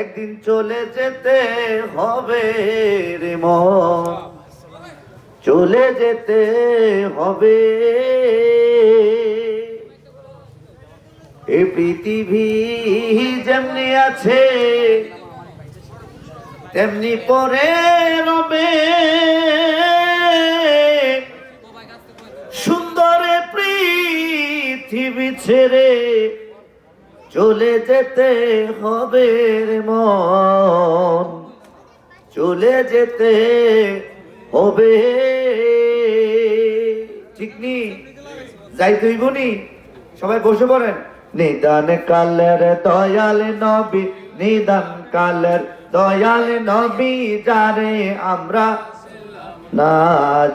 একদিন চলে যেতে হবে রে মন। চলে যেতে হবে। এই পৃথিবী যেমনি আছে, তেমনি পরে রবে। সুন্দরে পৃথিবী ছেড়ে চলে যেতে হবে মন। চলে যেতে হবে। ঠিক নি? যাই তুই বনি, সবাই বসে পড়েন। নিদান কালের দয়াল নবী, নিদান কালের দয়াল নবী, যারে আমরা না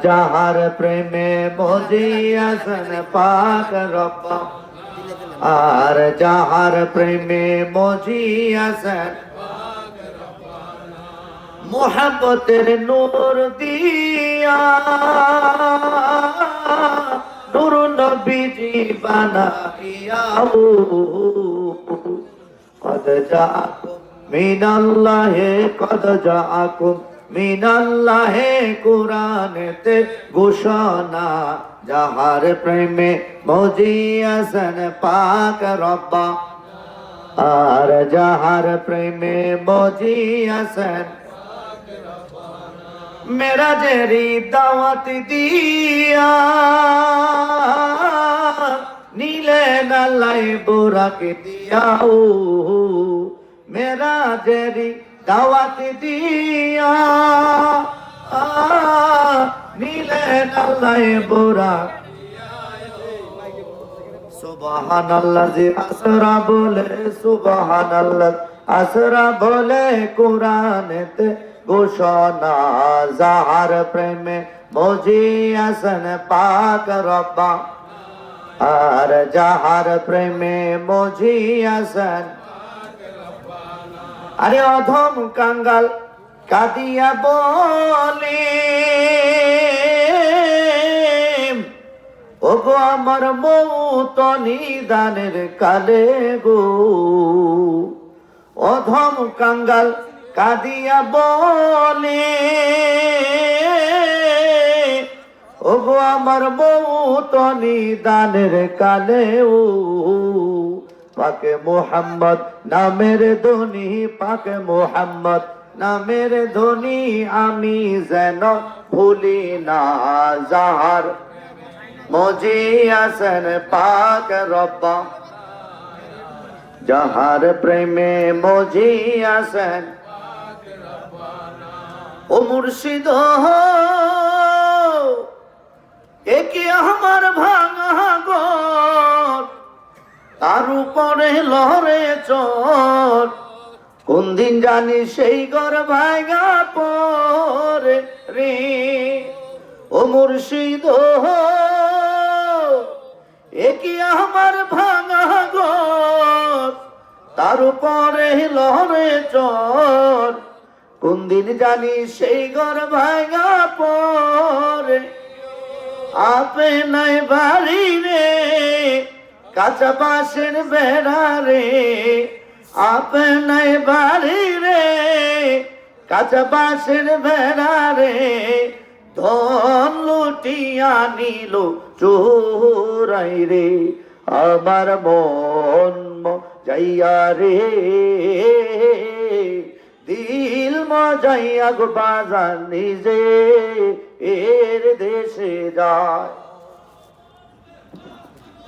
যাহার প্রেমে মজিয়াসন পাক রব্বা আর যাহার প্রেমে মজিয়াসন মোহাম্মতের নূর দিয়া, নূর নবীজি বানাইয়াও কদ জাআকুম মিনাল্লাহে, কদ জাআকুম মিনাল্লাহে কুরআনেতে ঘোষণা, যাহার প্রেমে মজিয়াসন পাক রব্বা। আর যাহার প্রেমে মজিয়াসন মেরা জেরি দাওয়াত দিয়া, নীলে নালাই বুরাকে দিয়াও মেরা জেরি দাওয়াত দিয়া নীলে নালাই বুরা। সুবহানাল্লাহ জি আসরা বলে, সুবহানাল্লাহ আসরা বলে কোরআনেতে ঘোষণা, যাহার প্রেমে মজি আসন পাক রব্বা। আর যাহার প্রেমে মজি আসন আরে অধম কাঙ্গাল কাদিয়া বলে ওগো আমার মৌত নিদানের কালে গো। অধম কাঙ্গাল কাদিয়া বলে ওগো আমার মৌত নিদানের কালে ও। পাকে মোহাম্মদ, নামের ধনী পাকে মোহাম্মদ, নামের ধনী আমি যেন ভুলি না যাহার। মজি আসন পাক রব্বা, যাহার প্রেমে মজি আসন ও মুর্শিদ একে তার উপরে লহরে চর। কোন দিন জানি সেই ঘর ভাঙা পরে রে। ও মুর্শিদ একি আমার ভাঙা ঘর? তার উপরে লহরে চর। কোন দিন জানি সেই ঘর ভাঙা পরে। আপে নাই বাড়ি রে। কাঁচা বাঁশের বেড়া রে আপে নাই বাড়ি রে। কাঁচা বাঁশের বেড়া রে, ধন লুটিয়া নিল চোরাই রে। আমার মন যাইয়া রে, দিল মজাইয়া গো বাজার নিজে এর দেশে যায়।